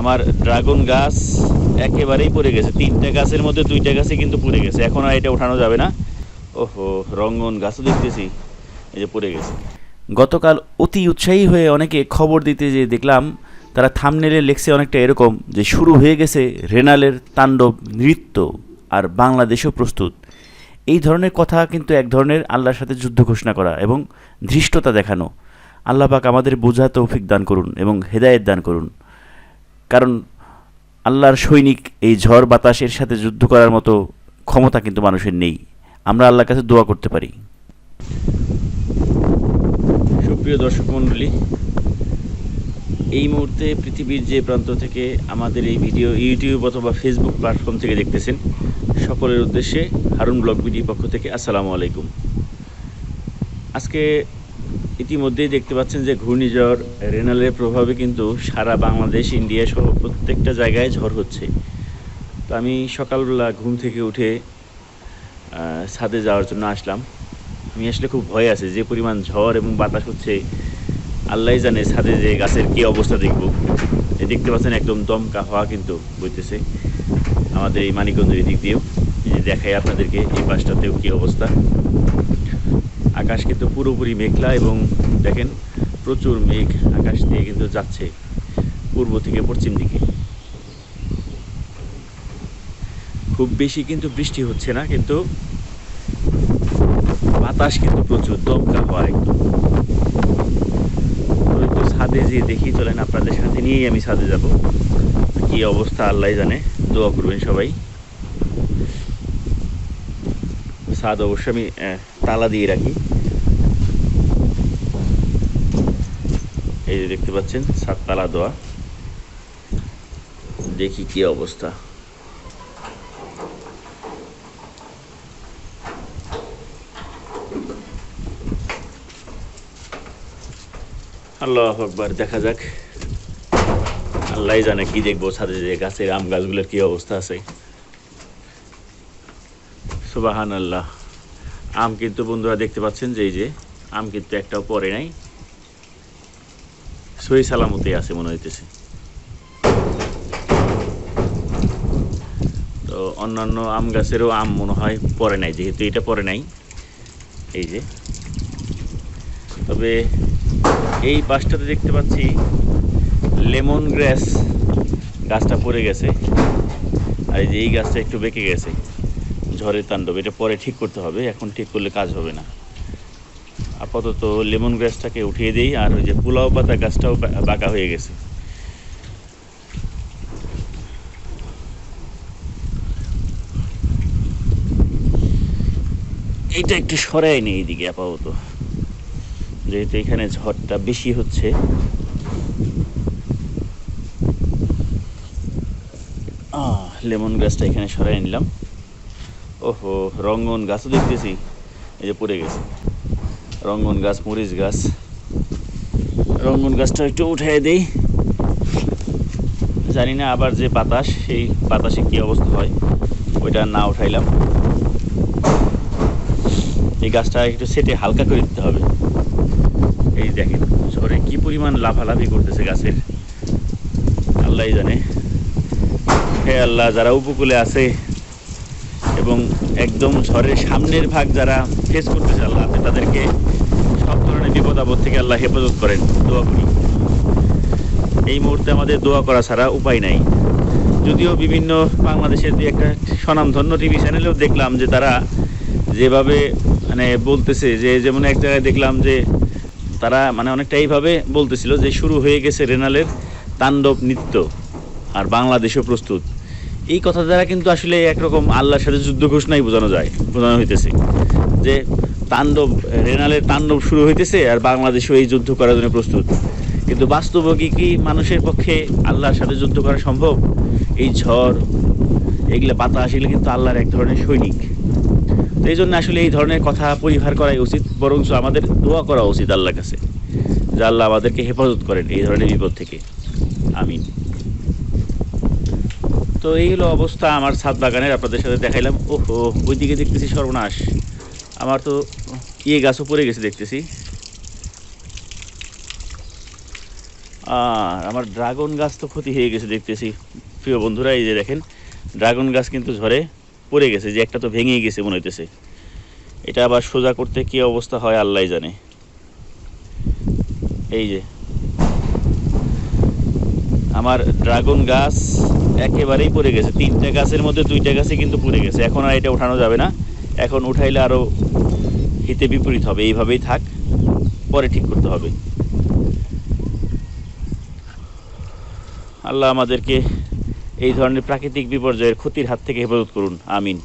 আমার ড্রাগন গাছ একেবারেই পড়ে গেছে। তিনটা গাছের মধ্যে দুইটা গাছে কিন্তু পড়ে গেছে। এখন আর এটা ওঠানো যাবে না। ওহো, রঙ্গন গাছও দেখতেছি। এই যে পড়ে গেছে। গতকাল অতি উৎসাহী হয়ে অনেকে খবর দিতে যে দেখলাম, তারা থামনেলে লেখছে অনেকটা এরকম যে শুরু হয়ে গেছে রেনালের তাণ্ডব, নৃত্য আর বাংলাদেশও প্রস্তুত। এই ধরনের কথা কিন্তু এক ধরনের আল্লাহর সাথে যুদ্ধ ঘোষণা করা এবং ধৃষ্টতা দেখানো। আল্লাহ পাক আমাদের বোঝা তৌফিক দান করুন এবং হেদায়েত দান করুন। কারণ আল্লাহর সৈনিক এই ঝড় বাতাসের সাথে যুদ্ধ করার মতো ক্ষমতা কিন্তু মানুষের নেই। আমরা আল্লাহর কাছে দোয়া করতে পারি। সুপ্রিয় দর্শক মণ্ডলী, এই মুহূর্তে পৃথিবীর যে প্রান্ত থেকে আমাদের এই ভিডিও ইউটিউব অথবা ফেসবুক প্ল্যাটফর্ম থেকে দেখতেছেন, সকলের উদ্দেশ্যে হারুন ব্লগ বিডি পক্ষ থেকে আসসালামু আলাইকুম। আজকে ইতিমধ্যেই দেখতে পাচ্ছেন যে ঘূর্ণিঝড় রেনালের প্রভাবে কিন্তু সারা বাংলাদেশ, ইন্ডিয়া সহ প্রত্যেকটা জায়গায় ঝড় হচ্ছে। তো আমি সকালবেলা ঘুম থেকে উঠে ছাদে যাওয়ার জন্য আসলাম। আমি আসলে খুব ভয় আছে যে পরিমাণ ঝড় এবং বাতাস হচ্ছে। আল্লাহ জানে ছাদে যে গাছের কি অবস্থা দেখব। এই দেখতে পাচ্ছেন একদম দমকা হওয়া কিন্তু বইতেছে আমাদের এই মানিকগঞ্জের দিক দিয়েও। দেখাই আপনাদেরকে, এই পাশটাতেও কি অবস্থা। আকাশ কিন্তু পুরোপুরি মেঘলা এবং দেখেন প্রচুর মেঘ আকাশ দিয়ে কিন্তু যাচ্ছে পূর্ব থেকে পশ্চিম দিকে। খুব বেশি কিন্তু বৃষ্টি হচ্ছে না, কিন্তু বাতাস কিন্তু প্রচুর, দমকা হওয়া একদম। ছাদে যেয়ে দেখি, চলেন আপনাদের সাথে নিয়েই আমি ছাদে যাব। কি অবস্থা আল্লাহ জানে, দোয়া করবেন সবাই। ছাদ অবশ্য আমি তালা দিয়ে রাখি। এই যে দেখতে পাচ্ছেন, সাত তালা দেওয়া। দেখি কি অবস্থা। আল্লাহ আকবার, দেখা যাক। আল্লাহ জানে কি দেখব ছাদে যে গাছের আম গাছগুলোর কি অবস্থা আছে। সুবাহান আল্লাহ আম কিন্তু বন্ধুরা দেখতে পাচ্ছেন যে এই যে, আম কিন্তু একটাও পরে নাই। সহি সালামতেই আছে মনে হইতেছে। তো অন্যান্য আম গাছেরও আম মনে হয় পরে নাই, যেহেতু এটা পরে নাই। এই যে। তবে এই পাশটাতে দেখতে পাচ্ছি লেমন গ্রাস গাছটা পড়ে গেছে। আর এই যে এই গাছটা একটু বেঁকে গেছে। ঝড়ের তাণ্ডব, এটা পরে ঠিক করতে হবে, এখন ঠিক করলে কাজ হবে না। আপাতত লেমন গ্রাসটাকে উঠিয়ে দিই, আর ওই যে পোলাও পাতা গাছটাও বাঁকা হয়ে গেছে। এইটা একটু সরাই নেই এইদিকে আপাতত। যেহেতু এখানে ঝড়টা বেশি হচ্ছে। লেমন গাছটা এখানে সরাই নিলাম। ওহো, রঙ্গন গাছও দেখতেছি। এই যে পড়ে গেছে। রঙ্গন গাছ, মরিচ গাছ। রঙ্গন গাছটা একটু উঠাই দেই। জানি না আবার যে বাতাস, সেই বাতাসে কি অবস্থা হয়, ওইটা না উঠাইলাম। এই গাছটা একটু সেটে হালকা করে দিতে হবে। এই দেখেন ঝড়ে কি পরিমাণ লাফালাফি করতেছে গাছের। আল্লাহ জানে। হে আল্লাহ, যারা উপকূলে আছে এবং একদম ঝড়ের সামনের ভাগ যারা ফেস করতেছে আল্লাহ আপনি তাদেরকে সব ধরনের বিপদ আপদ থেকে আল্লাহ হেফাজত করেন, দোয়া করি। এই মুহূর্তে আমাদের দোয়া করা ছাড়া উপায় নাই। যদিও বিভিন্ন বাংলাদেশের দুই একটা স্বনামধন্য টিভি চ্যানেলেও দেখলাম যে তারা যেভাবে মানে বলতেছে, যে যেমন এক জায়গায় দেখলাম যে তারা মানে অনেকটা এইভাবে বলতেছিল যে শুরু হয়ে গেছে রেনালের তাণ্ডব নৃত্য, আর বাংলাদেশও প্রস্তুত। এই কথা দ্বারা কিন্তু আসলে একরকম আল্লাহর সাথে যুদ্ধ ঘোষণাই বোঝানো যায়, বোঝানো হইতেছে। যে তাণ্ডব, রেনালের তাণ্ডব শুরু হইতেছে আর বাংলাদেশও এই যুদ্ধ করার জন্য প্রস্তুত। কিন্তু বাস্তবে কি কি মানুষের পক্ষে আল্লাহর সাথে যুদ্ধ করা সম্ভব? এই ঝড়, এগুলো বাতাস, এগুলো কিন্তু আল্লাহর এক ধরনের সৈনিক। তো এই জন্য আসলে এই ধরনের কথা পরিহার করাই উচিত বরং আমাদের দোয়া করা উচিত আল্লাহর কাছে, যে আল্লাহ আমাদেরকে হেফাজত করেন এই ধরনের বিপদ থেকে। আমিন। তো এই হলো অবস্থা আমার ছাদ বাগানের, আপনাদের সাথে দেখাইলাম। ওহো, ওইদিকে দেখতেছি সর্বনাশ। আমার তো ইয়ে গাছও পড়ে গেছে দেখতেছি। আর আমার ড্রাগন গাছ তো ক্ষতি হয়ে গেছে দেখতেছি। প্রিয় বন্ধুরা, এই যে দেখেন, ড্রাগন গাছ কিন্তু ঝরে পড়ে গেছে, যে একটা তো ভেঙেই গেছে মনে হইতেছে। এটা আবার সোজা করতে কি অবস্থা হয় আল্লাহ জানে। এই যে, আমার ড্রাগন গাছ একেবারেই পড়ে গেছে। তিনটা গাছের মধ্যে দুইটা গাছে কিন্তু পড়ে গেছে। এখন আর এটা উঠানো যাবে না। এখন উঠাইলে আরও হিতে বিপরীত হবে। এইভাবেই থাক। পরে ঠিক করতে হবে। আল্লাহ আমাদেরকে এই ধরনের প্রাকৃতিক বিপর্যয়ের ক্ষতির হাত থেকে হেফাজত করুন। আমিন।